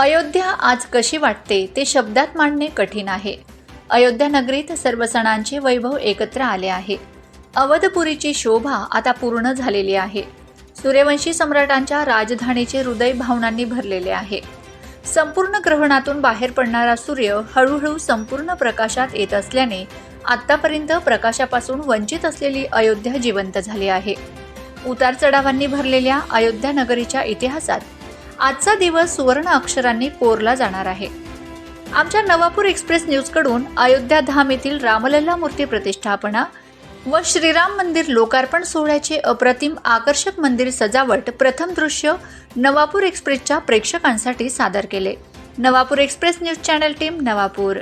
अयोध्या आज कशी वाटते ते शब्दात मांडणे कठीण आहे. अयोध्या नगरीत सर्व सणांचे वैभव एकत्र आले आहे. अवधपुरीची शोभा आता पूर्ण झालेली आहे. सूर्यवंशी सम्राटांच्या राजधानीचे हृदय भावनांनी भरलेले आहे. संपूर्ण ग्रहणातून बाहेर पडणारा सूर्य हळूहळू संपूर्ण प्रकाशात येत असल्याने आतापर्यंत प्रकाशापासून वंचित असलेली अयोध्या जिवंत झाली आहे. उतार चढावांनी भरलेल्या अयोध्या नगरीच्या इतिहासात आजचा दिवस सुवर्ण अक्षरांनी कोरला जाणार आहे. आमच्या नवापूर एक्सप्रेस न्यूजकडून अयोध्या धाम येथील रामलल्ला मूर्ती प्रतिष्ठापना व श्रीराम मंदिर लोकार्पण सोहळ्याचे अप्रतिम आकर्षक मंदिर सजावट प्रथम दृश्य नवापूर एक्सप्रेसच्या प्रेक्षकांसाठी सादर केले. Navapur express news channel team Navapur.